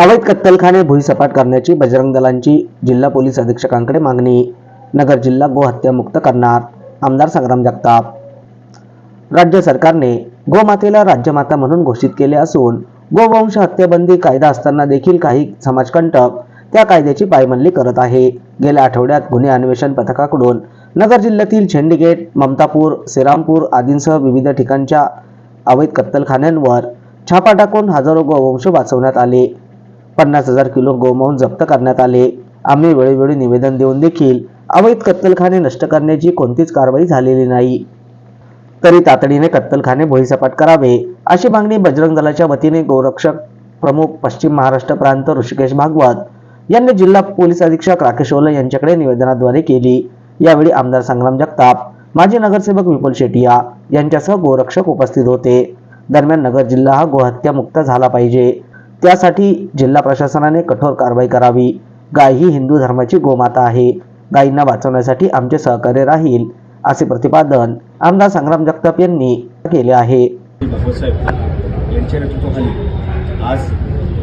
अवैध कत्तलखाने भुईसपाट करण्याची बजरंग दलांची जिल्हा पोलीस अधीक्षकांकडे मागणी नगर जिल्हा गोहत्यामुक्त करणार आमदार संग्राम जगताप. राज्य सरकारने गोमातेला राज्यमाता म्हणून घोषित केले असून गोवंश हत्याबंदी कायदा असताना देखील काही समाजकंटक त्या कायद्याची पायमल्ली करत आहे. गेल्या आठवड्यात गुन्हे अन्वेषण पथकाकडून नगर जिल्ह्यातील झेंडीगेट ममतापूर श्रीरामपूर आदींसह विविध ठिकाणच्या अवैध कत्तलखान्यांवर छापा टाकून हजारो गोवंश वाचवण्यात आले. पन्नास हजार किलो गोमांस जप्त करण्यात आले. आम्ही वेळोवेळी निवेदन देऊन देखील अवैध कत्तलखाने नष्ट करण्याची कोणतीच कारवाई झालेली नाही. तरी तातडीने कत्तलखाने भोईसपाट करावे अशी मागणी बजरंग दलाच्या वतीने गोरक्षक प्रमुख पश्चिम महाराष्ट्र प्रांत ऋषिकेश भागवत यांनी जिल्हा पोलीस अधीक्षक राकेश ओले यांच्याकडे निवेदनाद्वारे केली. यावेळी आमदार संग्राम जगताप माजी नगरसेवक विपुल शेटिया यांच्यासह गोरक्षक उपस्थित होते. दरम्यान नगर जिल्हा हा गोहत्या मुक्त झाला पाहिजे. त्यासाठी जिल्हा प्रशासनाने कठोर कारवाई करावी. गाय ही हिंदू धर्माची गोमाता आहे. गायींना वाचवण्यासाठी आमचे सहकार्य राहील असे प्रतिपादन आमदार संग्राम जगताप यांनी केले आहे. यांच्या नेतृत्वाखाली आज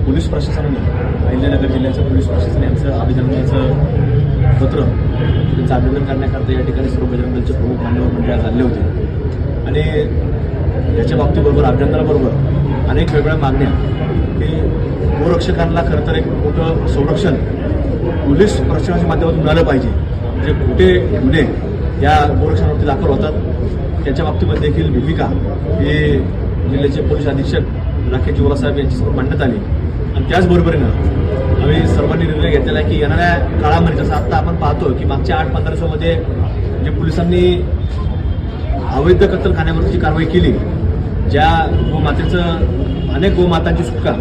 पोलीस प्रशासनाने अहिल्यानगर जिल्ह्याचं पोलीस प्रशासन यांचं अभिनंदनाचं पत्र त्यांचं अभिनंदन करण्याकरता या ठिकाणी सर्व बजरंगदलचे प्रमुख मान्यवर मंडळी आज आले होते. आणि याच्या बाबतीबरोबर अभिनंदनाबरोबर अनेक वेगवेगळ्या मागण्या की गोरक्षकांना खरं तर एक मोठं संरक्षण पोलीस प्रशासनाच्या माध्यमातून मिळालं पाहिजे. जे कुठे गुन्हे या गोरक्षणावरती दाखल होतात त्याच्या बाबतीमध्ये देखील भूमिका हे जिल्ह्याचे पोलीस अधीक्षक राकेश जोरासाहेब यांच्यासमोर मांडण्यात आली. आणि त्याचबरोबरीनं आम्ही सर्वांनी निर्णय घेतलेला आहे की येणाऱ्या काळामध्ये जसं आत्ता आपण पाहतो की मागच्या आठ पंधरा दिवसामध्ये जे पोलिसांनी अवैध कत्तलखान्यावरची कारवाई केली ज्या गोमातेचं अनेक गोमातांची सुटका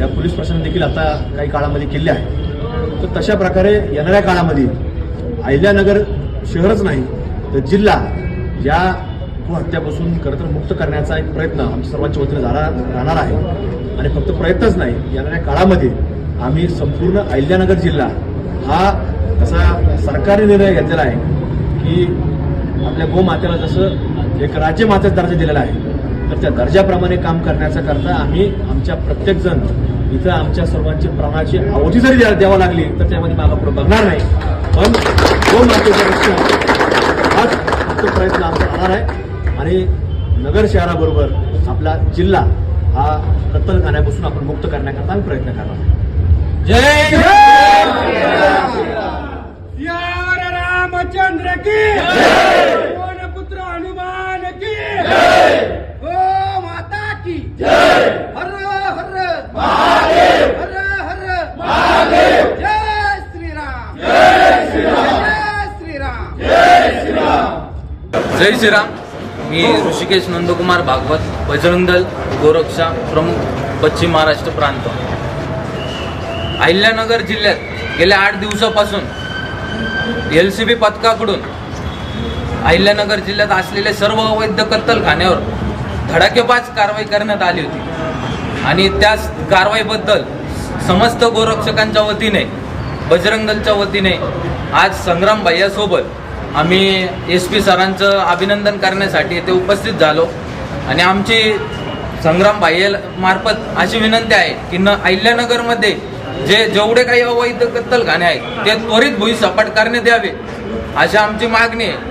या पोलीस प्रशासन देखील आता काही काळामध्ये केली आहे. तर तशा प्रकारे येणाऱ्या काळामध्ये अहिल्यानगर शहरच नाही तर जिल्हा या हत्यापासून खरं तर मुक्त करण्याचा एक प्रयत्न आमच्या सर्वांच्या वतीने झाला राहणार आहे. आणि फक्त प्रयत्नच नाही येणाऱ्या काळामध्ये आम्ही संपूर्ण अहिल्यानगर जिल्हा हा असा सरकारी निर्णय घेतलेला आहे की आपल्या गोमातेला जसं एक राज्यमातेचा दर्जा दिलेला आहे तर त्या दर्जाप्रमाणे काम करण्याचा करता आम्ही आमच्या प्रत्येकजण इथं आमच्या सर्वांची प्राणाची आहुती जरी द्या- द्यावं लागली तर त्यामध्ये मागं पुढे बघणार नाही. पण गोमातेचं रक्षण हाच फक्त प्रयत्न आमचा राहणार आहे. आणि नगर शहराबरोबर आपला जिल्हा हा कत्तलखान्यापासून आपण मुक्त करण्याकरता आम्ही प्रयत्न करणार आहे जय रामचंद्र की पवन पुत्र हनुमान की गो माता की हर हर महादेव हर हर महादेव जय श्रीराम जय श्रीराम जय श्रीराम जय श्रीराम. मी ऋषिकेश नंदकुमार भागवत बजरंग दल गोरक्षा प्रमुख पश्चिम महाराष्ट्र प्रांत. अहिल्यानगर जिल्ह्यात गेल्या आठ दिवसापासून एल सी बी पथकाकडून अहिल्यानगर जिल्ह्यात असलेल्या सर्व अवैध कत्तलखान्यावर धडाकेबाज कारवाई करण्यात आली होती. आणि त्या कारवाईबद्दल समस्त गोरक्षकांच्या वतीने बजरंग दलच्या वतीने आज संग्राम भैयासोबत आम्ही एस पी सरांचं अभिनंदन करण्यासाठी ते उपस्थित झालो. आणि आमची संग्राम भाई मार्फत अशी विनंती आहे की न अहिल्यानगरमध्ये जे जेवढे काही अवैध कत्तलखाने आहेत ते त्वरित भुई सपाट करण्यात यावे अशी आमची मागणी आहे.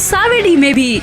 सावेडी में भी।